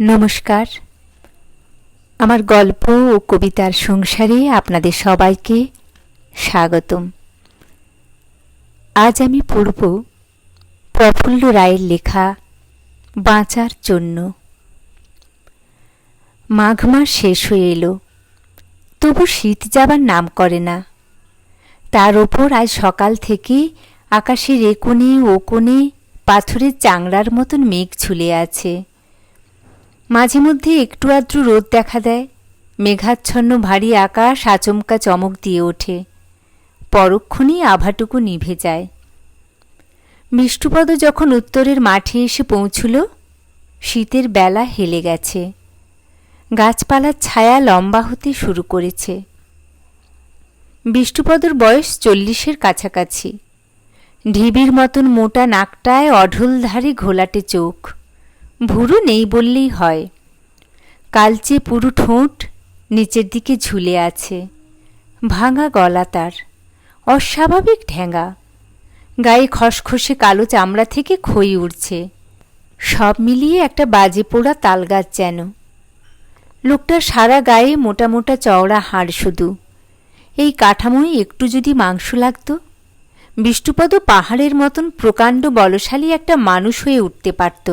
নমস্কার। আমার গল্প ও কবিতার সংসারে আপনাদের সবাইকে স্বাগতম। আজ আমি পড়ব প্রফুল্ল রায়ের লেখা বাঁচার জন্য। মাঘ মাস শেষ হয়ে এলো। তবু শীত যাবার নাম করে না। তার ওপর আজ সকাল থেকে আকাশের এ কোণে ও কোণে পাথরের চাংড়ার মতন মেঘ ঝুলে আছে। মাঝে মধ্যে একটু আধটু রোদ দেখা দেয়। মেঘাচ্ছন্ন ভারী আকাশ আচমকা চমক দিয়ে ওঠে। পরক্ষণেই আভাটুকু নিভে যায়। বিষ্ণুপদ যখন উত্তরের মাঠে এসে পৌঁছল, শীতের বেলা হেলে গেছে। গাছপালার ছায়া লম্বা হতে শুরু করেছে। বিষ্ণুপদর বয়স চল্লিশের কাছাকাছি। ঢিবির মতন মোটা নাকটায় অঢলধারী ঘোলাটে চোখ। ভুরু নেই বললেই হয়। কালচে পুরু ঠোঁট নিচের দিকে ঝুলে আছে, ভাঙা গলা তার, অস্বাভাবিক ঠ্যাঙ্গা গায়ে খসখসে কালো চামড়া থেকে খই উঠছে সব মিলিয়ে একটা বাজে পোড়া তালগাছ যেন। লোকটার সারা গায়ে মোটা মোটা চওড়া হাড় শুধু। এই কাঠামোয় একটু যদি মাংস লাগতো, বিষ্ণুপদ পাহাড়ের মতন প্রকাণ্ড বলশালী একটা মানুষ হয়ে উঠতে পারত।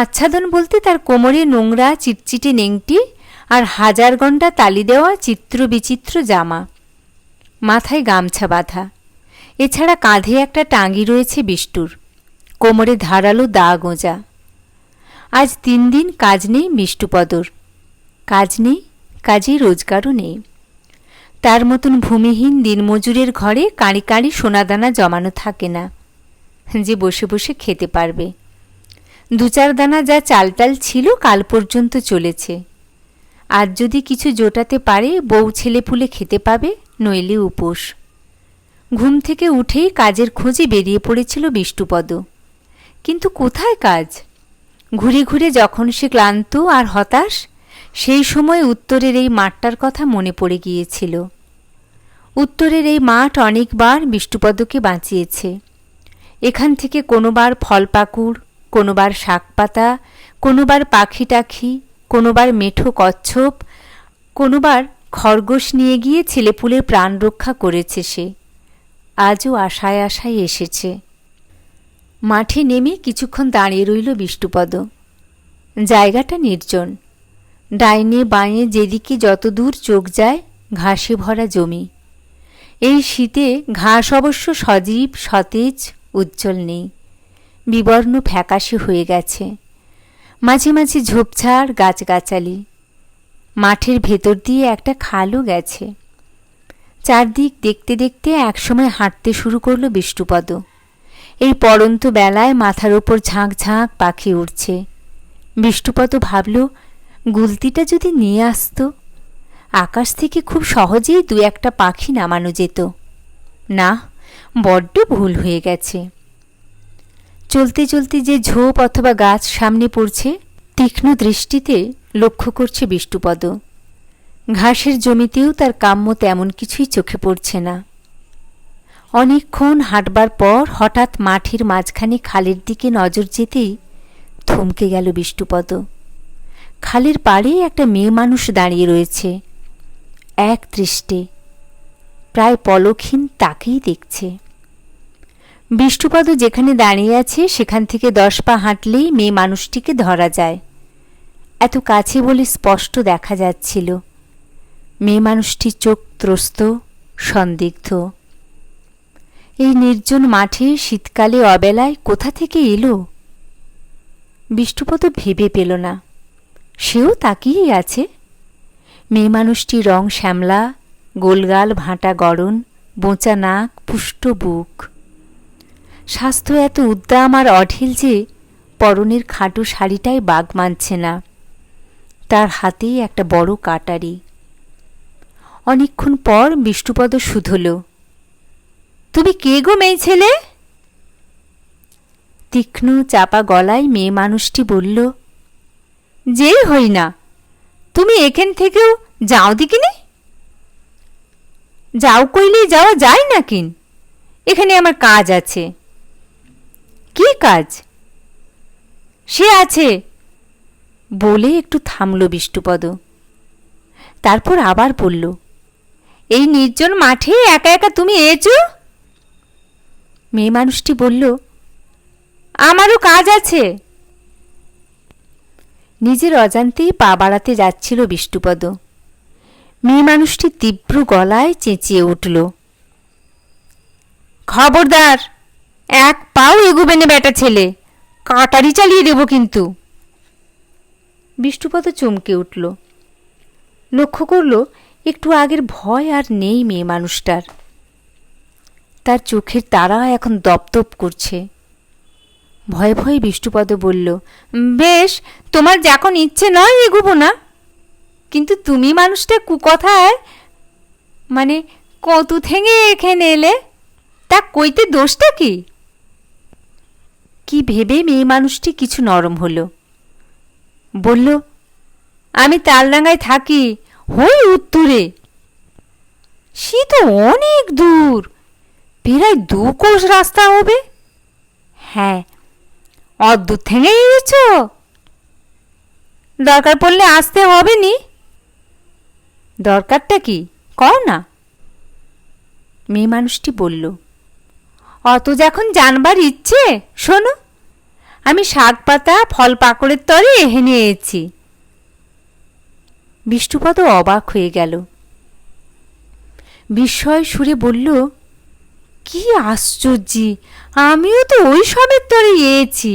আচ্ছাদন বলতে তার কোমরে নোংরা, চিটচিটে নেংটি আর হাজার ঘণ্টা তালি দেওয়া চিত্র বিচিত্র জামা। মাথায় গামছা বাঁধা। এছাড়া কাঁধে একটা টাঙ্গি রয়েছে বিষ্টুর কোমরে ধারালো দা গোঁজা। আজ তিন দিন কাজ নেই মিষ্টুপদর কাজ নেই, কাজে রোজগারও নেই। তার মতন ভূমিহীন দিনমজুরের ঘরে কাঁড়ি কাঁড়ি সোনাদানা জমানো থাকে না। যে বসে বসে খেতে পারবে। দু চার দানা যা চালটাল ছিল কাল পর্যন্ত চলেছে। আর যদি কিছু জোটাতে পারে, বউ ছেলে পুলে খেতে পাবে, নইলে উপোস। ঘুম থেকে উঠেই কাজের খোঁজে বেরিয়ে পড়েছিল বিষ্টুপদ কিন্তু কোথায় কাজ? ঘুরে ঘুরে যখন সে ক্লান্ত আর হতাশ, সেই সময় উত্তরের এই মাঠটার কথা মনে পড়ে গিয়েছিল। উত্তরের এই মাঠ অনেকবার বিষ্ণুপদকে বাঁচিয়েছে। এখান থেকে কোনোবার ফলপাকুড় কোনোবার শাকপাতা, কোনোবার পাখি টাখি কোনোবার মেঠো কচ্ছপ, কোনোবার খরগোশ নিয়ে গিয়ে ছেলেপুলের প্রাণ রক্ষা করেছে সে। আজও আশায় আশায় এসেছে। মাঠে নেমে কিছুক্ষণ দাঁড়িয়ে রইল বিষ্ণুপদ। জায়গাটা নির্জন। ডাইনে বাঁয়ে যেদিকে যত দূর চোখ যায়, ঘাসে ভরা জমি। এই শীতে ঘাস অবশ্য সজীব, সতেজ, উজ্জ্বল নেই। বিবর্ণ ফ্যাকাশে হয়ে গেছে। মাঝে মাঝে ঝোপঝাড়, গাছগাছালি। মাঠের ভেতর দিয়ে একটা খালও গেছে। চারদিক দেখতে দেখতে একসময় হাঁটতে শুরু করল বিষ্ণুপদ। এই পড়ন্ত বেলায় মাথার ওপর ঝাঁক ঝাঁক পাখি উঠছে বিষ্ণুপদ ভাবল, গুলতিটা যদি নিয়ে আসতো, আকাশ থেকে খুব সহজেই দু একটা পাখি নামানো যেত। না, বড্ড ভুল হয়ে গেছে। চলতে চলতে যে ঝোপ অথবা গাছ সামনে পড়ছে, তীক্ষ্ণ দৃষ্টিতে লক্ষ্য করছে বিষ্ণুপদ। ঘাসের জমিতেও তার কাম্য তেমন কিছুই চোখে পড়ছে না। অনেকক্ষণ হাঁটবার পর হঠাৎ মাঠের মাঝখানে খালের দিকে নজর যেতেই থমকে গেল বিষ্ণুপদ। খালের পাড়ে একটা মেয়ে মানুষ দাঁড়িয়ে রয়েছে। এক দৃষ্টে। প্রায় পলকহীন তাকেই দেখছে। বিষ্ণুপদ যেখানে দাঁড়িয়ে আছে, সেখান থেকে দশ পা হাঁটলেই মেয়ে মানুষটিকে ধরা যায়। এত কাছে বলে স্পষ্ট দেখা যাচ্ছিল। মেয়ে মানুষটি চোখ ত্রস্ত, সন্দিগ্ধ। এই নির্জন মাঠে শীতকালে অবেলায় কোথা থেকে এলো? বিষ্ণুপদ ভেবে পেল না। সেও তাকিয়েই আছে। মেয়ে মানুষটি রং শ্যামলা, গোলগাল ভাঁটা গড়ন, বোঁচা নাক, পুষ্ট বুক। স্বাস্থ্য এত উদ্দাম আর অঢেল যে পরনের খাটো শাড়িটাই বাগ মানছে না। তার হাতেই একটা বড় কাটারি। অনেকক্ষণ পর বিষ্ণুপদ শুধল তুমি কে গো মেয়ে ছেলে? তীক্ষ্ণ চাপা গলায় মেয়ে মানুষটি বলল যেই হই না তুমি এখান থেকেও যাও দিকিনি যাও কইলেই যাওয়া যায় না কিন এখানে আমার কাজ আছে। কি কাজ সে আছে। বলে একটু থামল বিষ্টুপদ তারপর আবার বলল, এই নির্জন মাঠে একা একা তুমি এছো মেয়ে মানুষটি বলল, আমারও কাজ আছে। নিজের অজান্তেই পা বাড়াতে যাচ্ছিল বিষ্টুপদ মেয়ে মানুষটি তীব্র গলায় চেঁচিয়ে উঠল, খবরদার! এক পাও এগুবে নে বেটা ছেলে। কাটারি চালিয়ে দেব কিন্তু। বিষ্টুপদ চমকে উঠল। লক্ষ্য করল, একটু আগের ভয় আর নেই মেয়ে মানুষটার। তার চোখের তারা এখন দপদপ করছে। ভয়ে ভয়ে বিষ্টুপদ বলল, বেশ, তোমার যখন ইচ্ছে নয় এগুবো না। কিন্তু তুমি মানুষটা কুকথায় মানে কতু থেকে এখানে এলে, তা কইতে দোষটা কি? কি ভেবে মেয়ে মানুষটি কিছু নরম হল? বলল, আমি তালডাঙ্গায় থাকি, হই উত্তরে। সে তো অনেক দূর, প্রায় দু কোষ রাস্তা হবে। হ্যাঁ অদ্দূর থেকে গেছ দরকার পড়লে আসতে হবে নি দরকারটা কি? কও না। মেয়ে মানুষটি বলল অত যখন জানবার ইচ্ছে, শোনো, আমি শাক পাতা ফল পাকড়ের তরে এহে নিয়েছি বিষ্ণুপদ অবাক হয়ে গেল। বিস্ময় সুরে বলল, কি আশ্চর্যি, আমিও তো ওই সবের তরে এয়েছি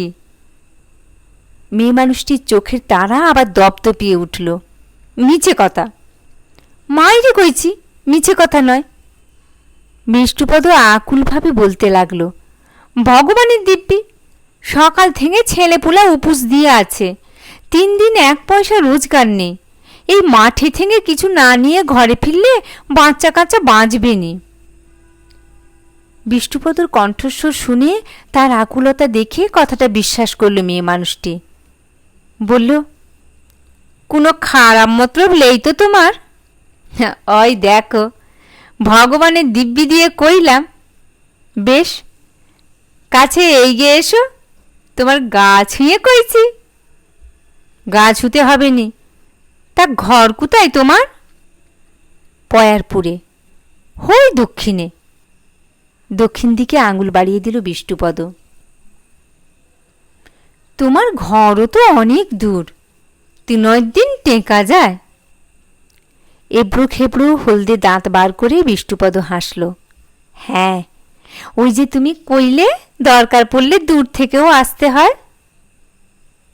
মেয়ে মানুষটির চোখের তারা আবার দপদপিয়ে উঠল। মিছে কথা। মাইরে কইছি, মিছে কথা নয়। বিষ্ণুপদ আকুলভাবে বলতে লাগল, ভগবানের দিব্যি, সকাল থেকে ছেলেপুলা উপোস দিয়ে আছে। তিন দিন এক পয়সা রোজগার নেই। এই মাঠে থেকে কিছু না নিয়ে ঘরে ফিরলে বাচ্চা কাচ্চা বাঁচবে নি। বিষ্ণুপদর কণ্ঠস্বর শুনে তার আকুলতা দেখে কথাটা বিশ্বাস করল মেয়ে মানুষটি। বলল, কোনো খারাপ মতলব লেই তো তোমার? ওই দেখো ভগবানের দিব্যি দিয়ে কইলাম, বেশ, কাছে এগিয়ে এসো, তোমার গা ছুঁয়ে কইছি। গা ছুতে হবে নি, তা ঘর কোথায় তোমার? পয়ারপুরে, হই দক্ষিণে। দক্ষিণ দিকে আঙুল বাড়িয়ে দিল বিষ্ণুপদ। তোমার ঘরও তো অনেক দূর, তিনয় দিন টেকা যায়। এবড়ো খেবড়ো হলদে দাঁত বার করে বিষ্ণুপদ হাসল। হ্যাঁ ওই যে তুমি কইলে দরকার পড়লে দূর থেকেও আসতে হয়?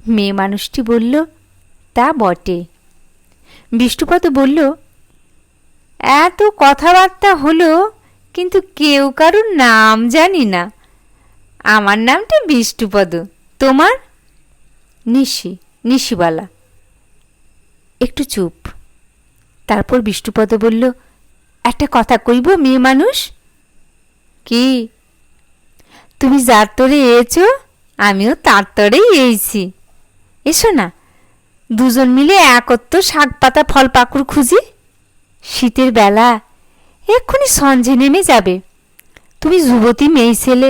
মেয়ে মানুষটি বলল, তা বটে। বিষ্ণুপদ বলল, এত কথাবার্তা হলো, কিন্তু কেউ কারুর নাম জানি না। আমার নামটা বিষ্ণুপদ, তোমার? নিশি, নিশিবালা। একটু চুপ। তারপর বিষ্ণুপদ বলল, একটা কথা কইব, মেয়ে মানুষ? কি? তুমি যার তরে এয়েছ, আমিও তার তরেই এইছি এসো না, দুজন মিলে একত্র শাক পাতা ফল পাকুড় খুঁজি। শীতের বেলা এক্ষুনি সঞ্জে নেমে যাবে। তুমি যুবতী মেয়ে ছেলে,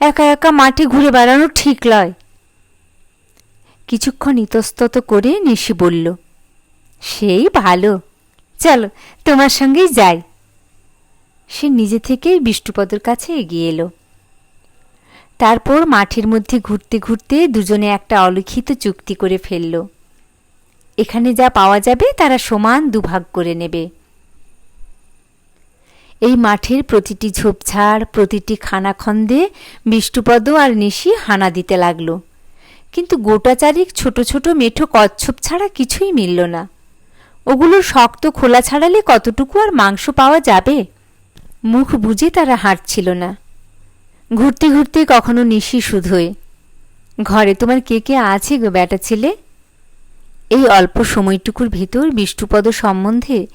একা একা মাঠে ঘুরে বেড়ানো ঠিক লয়। কিছুক্ষণ ইতস্তত করে নিশি বলল, সেই ভালো। চলো, তোমার সঙ্গেই যাই। সে নিজে থেকেই বিষ্ণুপদর কাছে এগিয়ে এলো। তারপর মাঠের মধ্যে ঘুরতে ঘুরতে দুজনে একটা অলিখিত চুক্তি করে ফেলল। এখানে যা পাওয়া যাবে তারা সমান দুভাগ করে নেবে। এই মাঠের প্রতিটি ঝোপঝাড়, প্রতিটি খানাখন্দে বিষ্ণুপদ আর নিশি হানা দিতে লাগল। কিন্তু গোটা চারিক ছোট ছোট মেঠো কচ্ছপ ছাড়া কিছুই মিলল না। ওগুলো শক্ত খোলা ছাড়ালে কতটুকু আর মাংস পাওয়া যাবে? মুখ বুঝে তারা হাঁটছিল না। ঘুরতে ঘুরতে কখনো নিশি শুধোয় ঘরে তোমার কে কে আছে গো বেটা ছেলে? এই অল্প সময়টুকুর ভেতর বিষ্ণুপদ সম্বন্ধে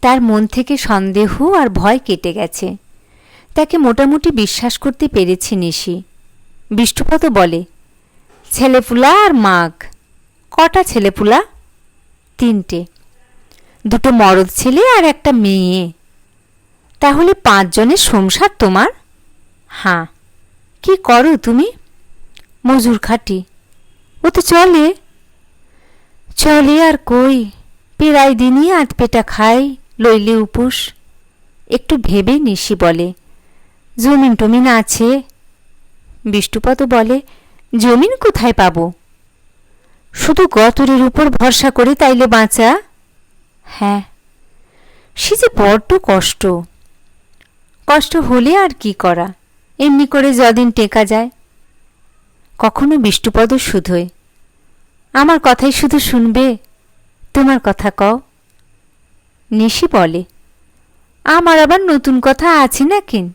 তার মন থেকে সন্দেহ আর ভয় কেটে গেছে। তাকে মোটামুটি বিশ্বাস করতে পেরেছি নিশি। বিষ্ণুপদ বলে, ছেলেপুলা আর মাগ, কটা ছেলেপুলা? তিনটে। দুটো মরদ ছেলে আর একটা মেয়ে। তাহলে পাঁচজনের সংসার তোমার? হ্যাঁ কি করো তুমি? মজুর খাটি। ও তো চলে। চলে আর কই? পেরাই দিনই আধ পেটা খাই, লইলে উপুস। একটু ভেবে নিশি বলে, জমিন টমিন আছে? বিষ্ণুপদ বলে, জমিন কোথায় পাবো? শুধু গতরের উপর ভরসা করে তাইলে বাঁচা? হ্যাঁ সে যে বড্ড কষ্ট। কষ্ট হলে আর কি করা? এমনি করে যদিন টেকা যায়। কখনো বিষ্ণুপদ শুধোয় আমার কথাই শুধু শুনবে? তোমার কথা কও। নিশি বলে, আমার আবার নতুন কথা আছে নাকিন?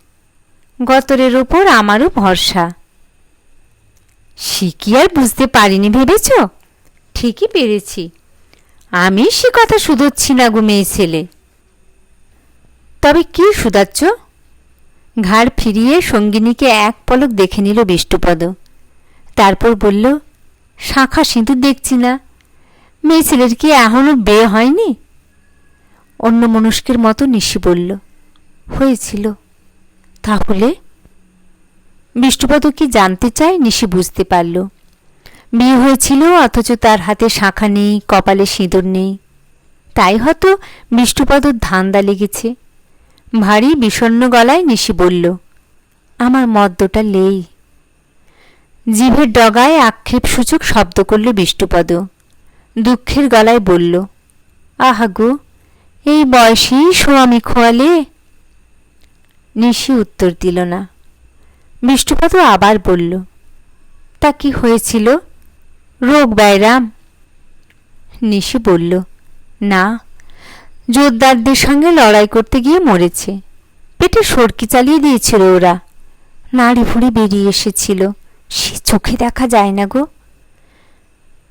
গতরের ওপর আমারও ভরসা। সে কি আর বুঝতে পারিনি, ভেবেছ? ঠিকই পেরেছি। আমি সে কথা শুধোচ্ছি না গো মেয়ে ছেলে। তবে কি শুধাচ্ছ? ঘাড় ফিরিয়ে সঙ্গিনীকে এক পলক দেখে নিল বিষ্ণুপদ। তারপর বলল, শাঁখা সিঁদুর দেখছি না। মেয়ে ছেলের কি এখনও বিয়ে হয়নি? অন্য মনস্কের মতো নিশি বলল, হয়েছিল। তাহলে? বিষ্ণুপদ কি জানতে চায় নিশি বুঝতে পারল। বিয়ে হয়েছিল, অথচ তার হাতে শাঁখা নেই, কপালে সিঁদুর নেই। তাই হয়তো বিষ্ণুপদর ধান্দা লেগেছে। ভারী বিষণ্ন গলায় নিশি বলল, আমার মদ্যটা লেই। জিভের ডগায় আক্ষেপসূচক শব্দ করল বিষ্ণুপদ। দুঃখের গলায় বলল, আহা গো, এই বয়সেই স্বামী খোয়ালে? নিশি উত্তর দিল না। বিষ্ণুপদ আবার বলল, তা কি হয়েছিল? রোগ ব্যায়রাম নিশি বলল, না জোরদারদের সঙ্গে লড়াই করতে গিয়ে মরেছে। পেটে সরকি চালিয়ে দিয়েছিল ওরা। নাড়ি ভুড়ি বেরিয়ে এসেছিল। সে চোখে দেখা যায় না গো।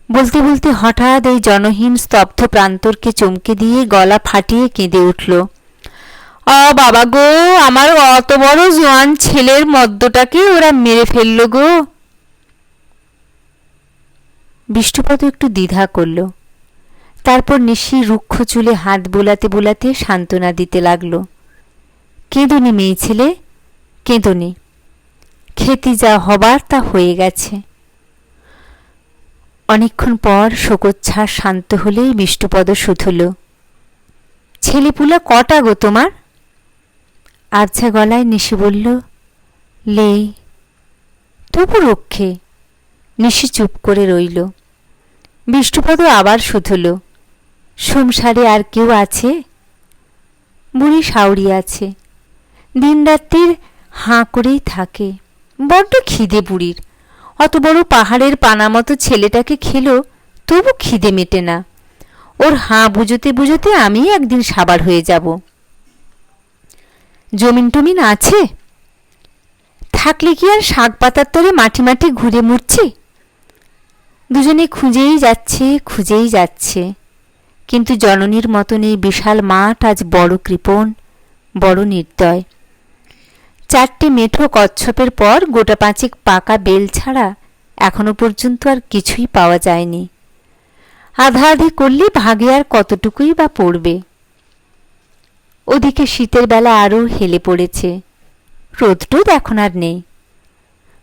বলতে বলতে হঠাৎ এই জনহীন স্তব্ধ প্রান্তরকে চমকে দিয়ে গলা ফাটিয়ে কেঁদে উঠল। অ বাবা গো, আমার অত বড় জোয়ান ছেলের মদ্যটাকে ওরা মেরে ফেলল গো। বিষ্ণুপদ একটু দ্বিধা করল। তারপর নিশি রুক্ষ চুলে হাত বোলাতে বোলাতে সান্ত্বনা দিতে লাগল। কেঁদনি মেয়ে ছেলে, কেঁদনি। খেতে যা হবার তা হয়ে গেছে। অনেকক্ষণ পর শোকচ্ছ্বাস শান্ত হলেই বিষ্ণুপদ শুধল, ছেলেপুলা কটা গো তোমার? আবছা গলায় নিশি বলল, লেই, তবু রক্ষে। নিশি চুপ করে রইল। বিষ্ণুপদ আবার শুধল, সংসারে আর কেউ আছে? বুড়ি সাউরি আছে, দিনরাত্রির হাঁ করেই থাকে। বড্ড খিদে বুড়ির, অত বড় পাহাড়ের পানা মতো ছেলেটাকে খেলো, তবু খিদে মেটে না। ওর হাঁ বুঝোতে বুঝোতে আমি একদিন সাবার হয়ে যাব। জমিন টমিন আছে? থাকলে কি আর শাক পাতার তরে মাটি মাটি ঘুরে মরছি? দুজনে খুঁজেই যাচ্ছে খুঁজেই যাচ্ছে। কিন্তু জননীর মতন এই বিশাল মাঠ আজ বড় কৃপণ, বড় নির্দয়। চারটে মেঠো কচ্ছপের পর গোটা পাঁচেক পাকা বেল ছাড়া এখনও পর্যন্ত আর কিছুই পাওয়া যায়নি। আধা আধি করলে ভাগে আর কতটুকুই বা পড়বে। ওদিকে শীতের বেলা আরও হেলে পড়েছে। রোদ রোদটোদ এখন আর নেই।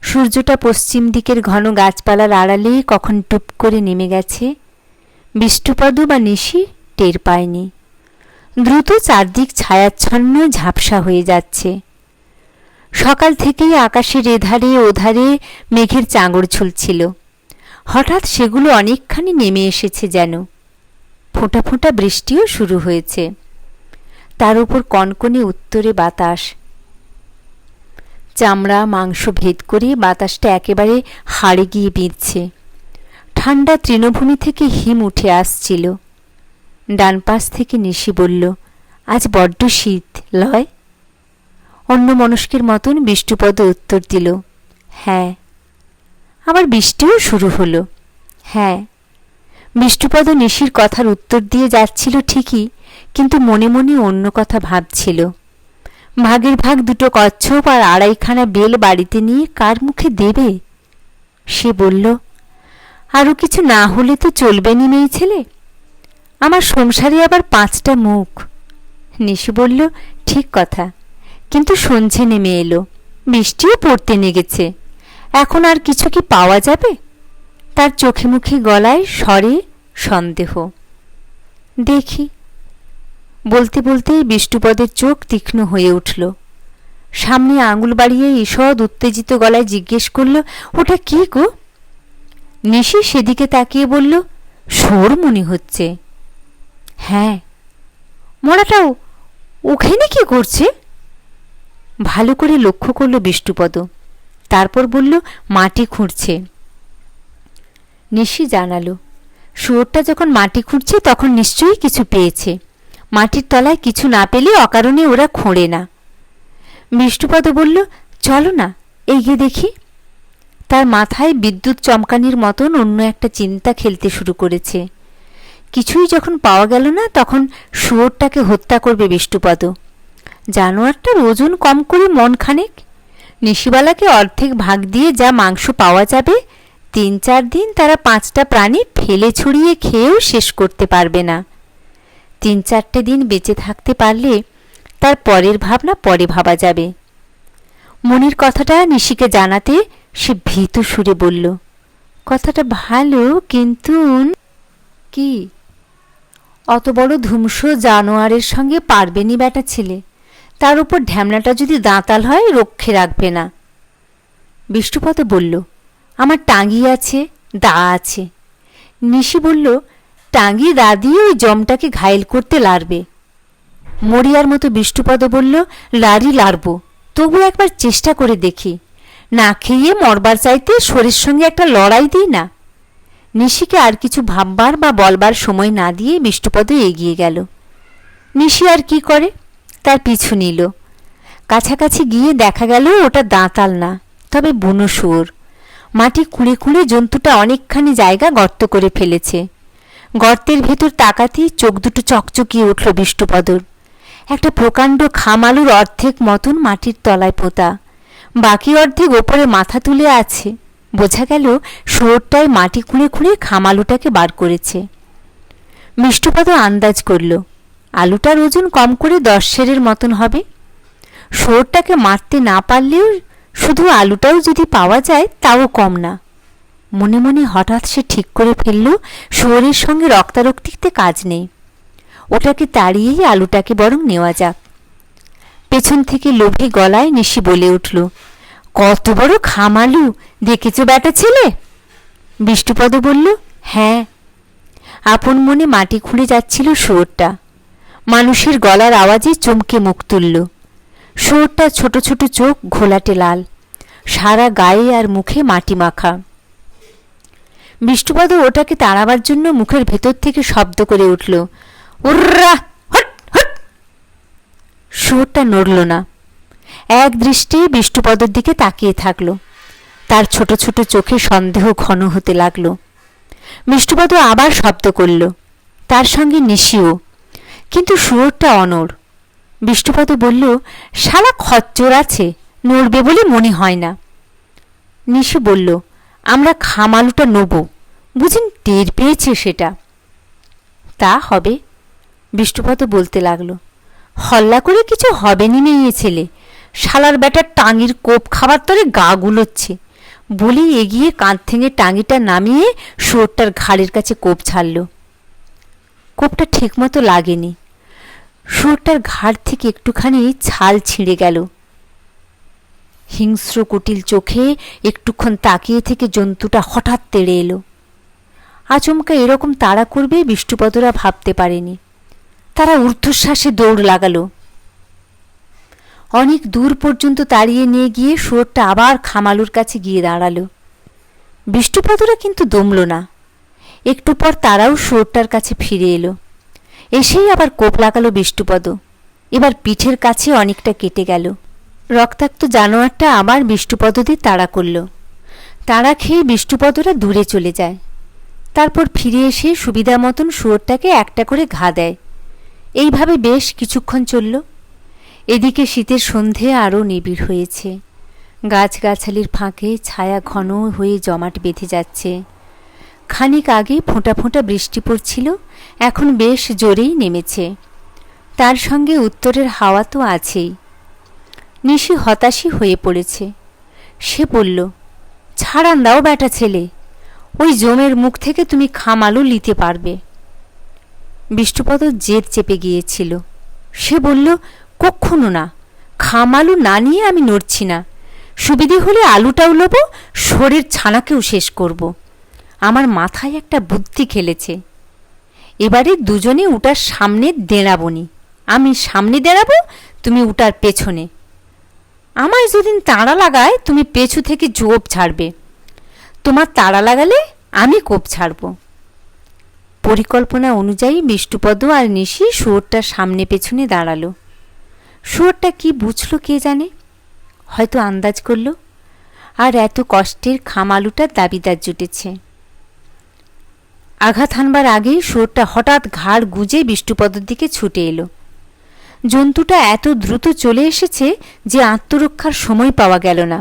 সূর্যটা পশ্চিম দিকের ঘন গাছপালার আড়ালে কখন টুপ করে নেমে গেছে? বিষ্ণুপদ বা নিশি টের পায়নি। দ্রুত চারদিক ছায়াচ্ছন্ন ঝাপসা হয়ে যাচ্ছে। সকাল থেকেই আকাশের এধারে ওধারে মেঘের চাঙড় ঝুলছিল হঠাৎ সেগুলো অনেকখানি নেমে এসেছে যেন। ফোঁটা ফোঁটা বৃষ্টিও শুরু হয়েছে। তার উপর কনকনে উত্তরে বাতাস। চামড়া, মাংস ভেদ করে বাতাসটা একেবারে হাড়ে গিয়ে বিঁধছে। ঠান্ডা তৃণভূমি থেকে হিম উঠে আসছিল। ডান পাশ থেকে নিশি বলল, আজ বড্ড শীত, লয়? অন্য মনস্কের মতন বিষ্ণুপদ উত্তর দিল হ্যাঁ। আবার বৃষ্টিও শুরু হলো হ্যাঁ। বিষ্ণুপদ নিশির কথার উত্তর দিয়ে যাচ্ছিল ঠিকই, কিন্তু মনে মনে অন্য কথা ভাবছিল। ভাগের ভাগ দুটো কচ্ছপ আর আড়াইখানা বেল বাড়িতে নিয়ে কার মুখে দেবে? সে বলল আরও কিছু না হলে তো চলবে নি মেয়ে ছেলে। আমার সংসারে আবার পাঁচটা মুখ। নিশি বলল, ঠিক কথা। কিন্তু সন্ধে নেমে এলো। বৃষ্টিও পড়তে নেগেছে। এখন আর কিছু কি পাওয়া যাবে? তার চোখে মুখে গলায় স্বরে সন্দেহ। দেখি বলতে বলতেই বিষ্ণুপদের চোখ তীক্ষ্ণ হয়ে উঠল। সামনে আঙুল বাড়িয়ে ঈষদ উত্তেজিত গলায় জিজ্ঞেস করল, ওটা কি গো? নিশি সেদিকে তাকিয়ে বলল, সোর মনে হচ্ছে। হ্যাঁ। মরাটাও ওখানে কি করছে? ভালো করে লক্ষ্য করল বিষ্ণুপদ। তারপর বলল, মাটি খুঁড়ছে। নিশি জানালো শুয়োরটা যখন মাটি খুঁড়ছে তখন নিশ্চয়ই কিছু পেয়েছে। মাটির তলায় কিছু না পেলে অকারণে ওরা খোঁড়ে না। বিষ্ণুপদ বলল, চলো না, এগিয়ে দেখি। তার মাথায় বিদ্যুৎ চমকানির মতন অন্য একটা চিন্তা খেলতে শুরু করেছে। কিছুই যখন পাওয়া গেল না, তখন শুয়োরটাকে হত্যা করবে বিষ্ণুপদ। জানোয়ারটার ওজন কম করে মন খানেক। নিশিবালাকে অর্ধেক ভাগ দিয়ে যা মাংস পাওয়া যাবে, তিন চার দিন তারা পাঁচটা প্রাণী ফেলে ছড়িয়ে খেয়েও শেষ করতে পারবে না। তিন চারটে দিন বেঁচে থাকতে পারলে তার পরের ভাবনা পরে ভাবা যাবে। মনির কথাটা নিশিকে জানাতে সে ভীত সুরে বলল, কথাটা ভালো, কিন্তু কি? অত বড় ধুমস জানোয়ারের সঙ্গে পারবেনি বেটা ছেলে। তার উপর ঢ্যামনাটা যদি দাঁতাল হয়, রক্ষে রাখবে না। বিষ্ণুপদ বলল, আমার টাঙ্গি আছে, দা আছে। নিশি বলল টাঙ্গি দা দিয়ে ওই জমটাকে ঘায়েল করতে লারবে মরিয়ার মতো বিষ্ণুপদ বলল লারি লারব তবু একবার চেষ্টা করে দেখি। না খেয়ে মরবার চাইতে শরীর সঙ্গে একটা লড়াই দিই না। নিশিকে আর কিছু ভাববার বা বলবার সময় না দিয়ে বিষ্ণুপদ এগিয়ে গেল। নিশি আর কি করে? তার পিছু নিল। কাছাকাছি গিয়ে দেখা গেল ওটা দাঁতাল না, তবে বুনো শুয়োর। মাটি খুঁড়ে খুঁড়ে জন্তুটা অনেকখানি জায়গা গর্ত করে ফেলেছে। গর্তের ভেতর তাকাতেই চোখ দুটো চকচকিয়ে উঠল বিষ্ণুপদর। একটা প্রকাণ্ড খামালুর অর্ধেক মতন মাটির তলায় পোতা। বাকি অর্ধেক ওপরে মাথা তুলে আছে। বোঝা গেল শুয়োরটায় মাটি খুঁড়ে খুঁড়ে খামালুটাকে বার করেছে। বিষ্ণুপদ আন্দাজ করল, আলুটার ওজন কম করে দশ সেরের মতন হবে। শুয়োরটাকে মারতে না পারলেও শুধু আলুটাও যদি পাওয়া যায়, তাও কম না। মনে মনে হঠাৎ সে ঠিক করে ফেলল, শুয়োরের সঙ্গে রক্তারক্তিতে কাজ নেই। ওটাকে তাড়িয়েই আলুটাকে বরং নেওয়া যাক। পেছন থেকে লোভে গলায় নিশি বলে উঠল, কত বড় খামালু দেখেছ ব্যাটা ছেলে? বিষ্ণুপদ বলল হ্যাঁ। আপন মনে মাটি খুঁড়ে যাচ্ছিল শুয়োরটা। মানুষের গলার আওয়াজে চমকে মুখ তুলল। শুয়োরটা ছোট ছোট চোখ ঘোলাটে লাল, সারা গায়ে আর মুখে মাটি মাখা। বিষ্ণুপদ ওটাকে তাড়াবার জন্য মুখের ভেতর থেকে শব্দ করে উঠল। উর্রা! শুয়োরটা নড়ল না। এক দৃষ্টি বিষ্ণুপদের দিকে তাকিয়ে থাকল। তার ছোট ছোট চোখে সন্দেহ ঘন হতে লাগল। বিষ্ণুপদ আবার শব্দ করল। তার সঙ্গে নিশিও। কিন্তু শুয়োরটা অনড়। বিষ্ণুপদ বলল, শালা খচ্চর আছে, নড়বে বলে মনে হয় না। নিশু বলল আমরা খামালুটা নেব। বুঝেন, টের পেয়েছে সেটা। তা হবে, বিষ্ণুপদ বলতে লাগল। হল্লা করে কিছু হবে নি মেয়ে ছেলে। শালার ব্যাটার টাঙির কোপ খাবার তরে গা গুলোচ্ছে। বলেই এগিয়ে কাঁধ থেকে টাঙিটা নামিয়ে শুয়োরটার ঘাড়ের কাছে কোপ ছাড়ল। কোপটা ঠিকমতো লাগেনি। শুয়োরটার ঘাড় থেকে একটুখানি ছাল ছিঁড়ে গেল। হিংস্র কুটিল চোখে একটুক্ষণ তাকিয়ে থেকে জন্তুটা হঠাৎ তেড়ে এলো। আচমকা এরকম তাড়া করবে বিষ্ণুপদরা ভাবতে পারেনি। তারা ঊর্ধ্বশ্বাসে দৌড় লাগালো। অনেক দূর পর্যন্ত তাড়িয়ে নিয়ে গিয়ে শুয়োরটা আবার খামালুর কাছে গিয়ে দাঁড়াল। বিষ্ণুপদরা কিন্তু দমল না। একটু পর তারাও শুয়োরটার কাছে ফিরে এলো। এসেই আবার কোপ লাগালো বিষ্ণুপদ। এবার পিঠের কাছে অনেকটা কেটে গেল। রক্তাক্ত জানোয়ারটা আবার বিষ্ণুপদদের তাড়া করল। তাড়া খেয়ে বিষ্ণুপদরা দূরে চলে যায়। তারপর ফিরে এসে সুবিধা মতন শুয়োরটাকে একটা করে ঘা দেয়। এইভাবে বেশ কিছুক্ষণ চলল। এদিকে শীতের সন্ধে আরও নিবিড় হয়েছে। গাছগাছালির ফাঁকে ছায়া ঘন হয়ে জমাট বেঁধে যাচ্ছে। খানিক আগে ফোঁটা ফোঁটা বৃষ্টি পড়ছিল, এখন বেশ জোরেই নেমেছে। তার সঙ্গে উত্তরের হাওয়া তো আছেই। নিশি হতাশই হয়ে পড়েছে। সে বলল, ছাড়ান দাও ব্যাটা ছেলে, ওই জমের মুখ থেকে তুমি খামালু নিতে পারবে। বিষ্ণুপদ জেদ চেপে গিয়েছিল। সে বলল কক্ষণও না খামালু না নিয়ে আমি নড়ছি না। সুবিধে হলে আলুটাও লোবো শরীর ছানাকেও শেষ করব। আমার মাথায় একটা বুদ্ধি খেলেছে। এবারে দুজনে উটার সামনে দেড়াবনি। আমি সামনে দাঁড়াবো, তুমি উটার পেছনে। আমায় যেদিন তাড়া লাগায়, তুমি পেছু থেকে জোপ ছাড়বে তোমার তাড়া লাগালে আমি কোপ ছাড়ব পরিকল্পনা অনুযায়ী বিষ্ণুপদ আর নিশি শুয়োরটার সামনে পেছনে দাঁড়াল। শুয়োরটা কি বুঝলো কে জানে? হয়তো আন্দাজ করল। আর এত কষ্টের খামালুটার দাবিদার জুটেছে। আঘাত হানবার আগেই শুয়োরটা হঠাৎ ঘাড় গুজে বিষ্ণুপদর দিকে ছুটে এলো। জন্তুটা এত দ্রুত চলে এসেছে যে আত্মরক্ষার সময় পাওয়া গেল না।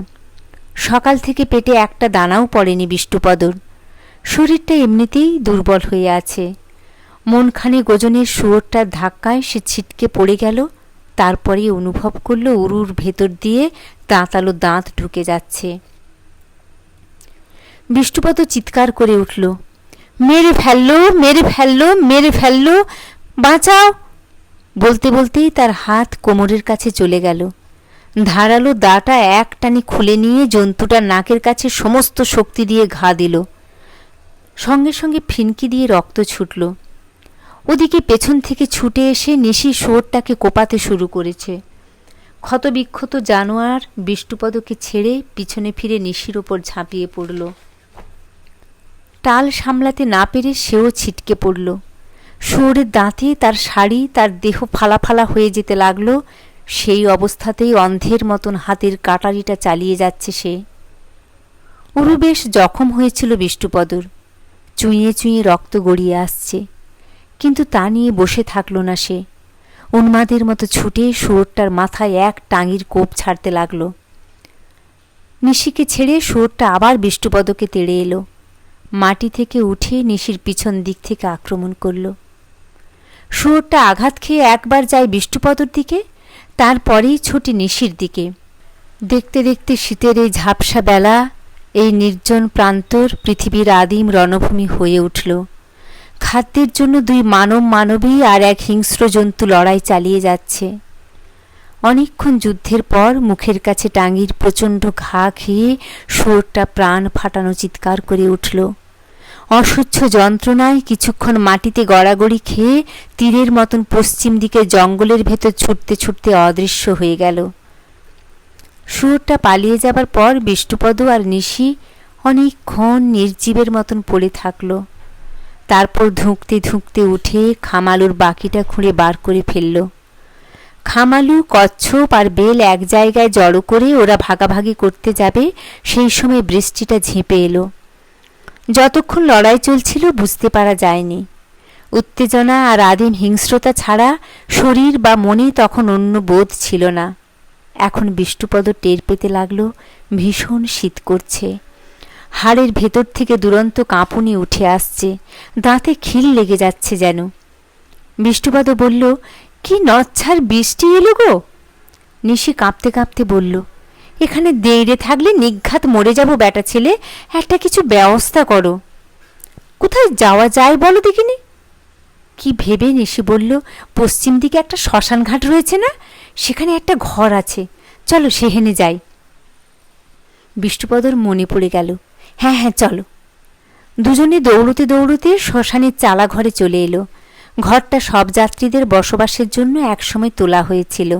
সকাল থেকে পেটে একটা দানাও পড়েনি বিষ্ণুপদর। শরীরটা এমনিতেই দুর্বল হয়ে আছে। মনখানে গোজনের শুয়োরটার ধাক্কায় সে ছিটকে পড়ে গেল, তারপরে অনুভব করল উরুর ভেতর দিয়ে দাঁতালো দাঁত ঢুকে যাচ্ছে। বিষ্ণুপদ চিৎকার করে উঠল, মেরে ফেলল মেরে ফেলল মেরে ফেলল, বাঁচাও বলতে বলতেই তার হাত কোমরের কাছে চলে গেল। ধারালো দাটা এক টানি খুলে নিয়ে জন্তুটা নাকের কাছে সমস্ত শক্তি দিয়ে ঘা দিল। সঙ্গে সঙ্গে ফিনকি দিয়ে রক্ত ছুটল। ওদিকে পেছন থেকে ছুটে এসে নিশি শোরটাকে কোপাতে শুরু করেছে। ক্ষতবিক্ষত জানোয়ার বিষ্ণুপদকে ছেড়ে পিছনে ফিরে নিশির ওপর ঝাঁপিয়ে পড়ল। টাল সামলাতে না পেরে সেও ছিটকে পড়ল। শুয়োরের দাঁতে তার শাড়ি, তার দেহ ফালা ফালা হয়ে যেতে লাগল, সেই অবস্থাতেই অন্ধের মতন হাতের কাটারিটা চালিয়ে যাচ্ছে সে। উরু বেশ জখম হয়েছিল বিষ্ণুপদর। চুঁয়ে চুঁয়ে রক্ত গড়িয়ে আসছে। কিন্তু তা নিয়ে বসে থাকল না সে। উন্মাদের মতো ছুটে শুয়োরটার মাথায় এক টাঙির কোপ ছাড়তে লাগল। নিশিকে ছেড়ে শুয়োরটা আবার বিষ্ণুপদকে তেড়ে এলো। মাটি থেকে উঠে নিশির পিছন দিক থেকে আক্রমণ করল। শুয়োরটা আঘাত খেয়ে একবার যায় বিষ্ণুপদর দিকে, তারপরেই ছুটি নিশির দিকে। দেখতে দেখতে শীতের এই ঝাপসা বেলা, এই নির্জন প্রান্তর পৃথিবীর আদিম রণভূমি হয়ে উঠল। খাদ্যের জন্য দুই মানব মানবী আর এক হিংস্র জন্তু লড়াই চালিয়ে যাচ্ছে। অনেকক্ষণ যুদ্ধের পর মুখের কাছে টাঙ্গির প্রচণ্ড ঘা খেয়ে শুয়োরটা প্রাণ ফাটানো চিৎকার করে উঠল। অসহ্য যন্ত্রণায় কিছুক্ষণ মাটিতে গড়াগড়ি খেয়ে তীরের মতন পশ্চিম দিকে জঙ্গলের ভেতর ছুটতে ছুটতে অদৃশ্য হয়ে গেল। শুয়োরটা পালিয়ে যাবার পর বিষ্ণুপদ আর নিশি অনেকক্ষণ নির্জীবের মতন পড়ে থাকল। তারপর ধুঁকতে ধুঁকতে উঠে খামালুর বাকিটা খুঁড়ে বার করে ফেলল। খামালু কচ্ছপ আর বেল এক জায়গায় জড়ো করে ওরা ভাগাভাগি করতে যাবে, সেই সময় বৃষ্টিটা ঝেঁপে এলো। যতক্ষণ লড়াই চলছিল বুঝতে পারা যায়নি। উত্তেজনা আর আদিম হিংস্রতা ছাড়া শরীর বা মনে তখন অন্য বোধ ছিল না। এখন বিষ্ণুপদ টের পেতে লাগল, ভীষণ শীত করছে। হাড়ের ভেতর থেকে দুরন্ত কাঁপুনি উঠে আসছে, দাঁতে খিল লেগে যাচ্ছে যেন। বিষ্ণুপদ বলল, কি নচ্ছার বৃষ্টি এলো গো? নিশি কাঁপতে কাঁপতে বলল এখানে দেড়ে থাকলে নিঘাত মরে যাব বেটা ছেলে। একটা কিছু ব্যবস্থা করো। কোথায় যাওয়া যায় বলো দেখিনি? কি ভেবে নিশি বলল, পশ্চিম দিকে একটা শ্মশান ঘাট রয়েছে না? সেখানে একটা ঘর আছে। চলো সেহেনে যাই। বিষ্ণুপদর মনে পড়ে গেল। হ্যাঁ হ্যাঁ চলো। দুজনে দৌড়তে দৌড়তে শ্মশানের চালা ঘরে চলে এলো। ঘরটা সব যাত্রীদের বসবাসের জন্য একসময় তোলা হয়েছিল।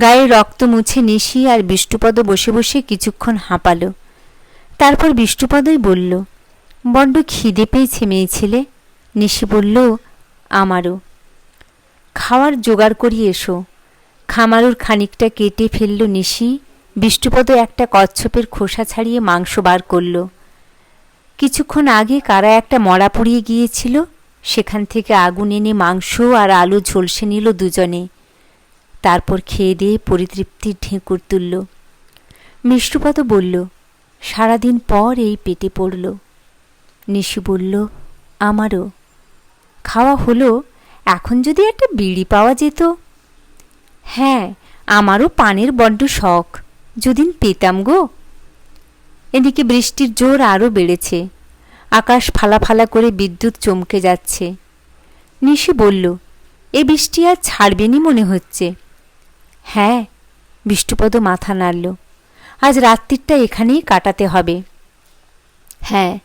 গায়ে রক্ত মুছে নিশি আর বিষ্ণুপদ বসে বসে কিছুক্ষণ হাঁপালো। তারপর বিষ্ণুপদই বলল, বড্ড খিদে পেয়েছে মেয়ে ছেলে নিশি বলল, আমারও। খাওয়ার জোগাড় করিয়ে এসো। খামারুর খানিকটা কেটে ফেলল নিশি। বিষ্ণুপদ একটা কচ্ছপের খোসা ছাড়িয়ে মাংস বার করল। কিছুক্ষণ আগে কারা একটা মরা পুড়িয়ে গিয়েছিল, সেখান থেকে আগুন এনে মাংস আর আলু ঝলসে নিল দুজনে। তারপর খেয়ে দিয়ে পরিতৃপ্তির ঢেঁকুর তুলল। মিষ্টুপাত বলল, সারাদিন পর এই পেটে পড়ল। নিশি বলল, আমারও। খাওয়া হলো, এখন যদি একটা বিড়ি পাওয়া যেত? হ্যাঁ আমারও পানের বড্ড শখ। যদিন পেতাম গো। এদিকে বৃষ্টির জোর আরও বেড়েছে। আকাশ ফালা ফালা করে বিদ্যুৎ চমকে যাচ্ছে। নিশি বলল, এ বৃষ্টি আর ছাড়বেনি মনে হচ্ছে। হ্যাঁ বিষ্ণুপদ মাথা নাড়ল। আজ রাত্রিটা এখানেই কাটাতে হবে। হ্যাঁ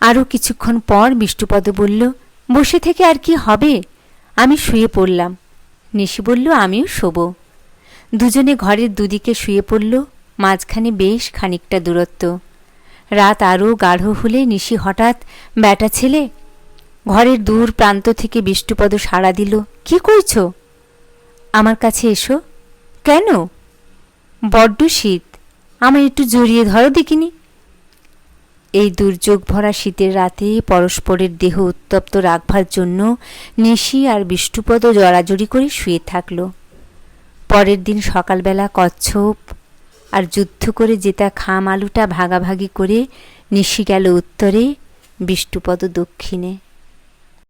আরও কিছুক্ষণ পর বিষ্ণুপদ বলল, বসে থেকে আর কি হবে? আমি শুয়ে পড়লাম। নিশি বলল, আমিও শোবো। দুজনে ঘরের দুদিকে শুয়ে পড়ল, মাঝখানে বেশ খানিকটা দূরত্ব। রাত আরও গাঢ় হলে নিশি হঠাৎ, ব্যাটা ছেলে, ঘরের দূর প্রান্ত থেকে বিষ্ণুপদ সাড়া দিল, কি করছ? আমার কাছে এসো। কেন? বড্ড শীত। আমায় একটু জড়িয়ে ধরো দেখিনি। এই দুর্যোগ ভরা শীতের রাতে পরস্পরের দেহ উত্তপ্ত রাখবার জন্য নিশি আর বিষ্ণুপদ জড়াজড়ি করে শুয়ে থাকল। পরের দিন সকালবেলা কচ্ছপ আর যুদ্ধ করে জেতা খাম আলুটা ভাগাভাগি করে নিশি গেল উত্তরে, বিষ্ণুপদ দক্ষিণে।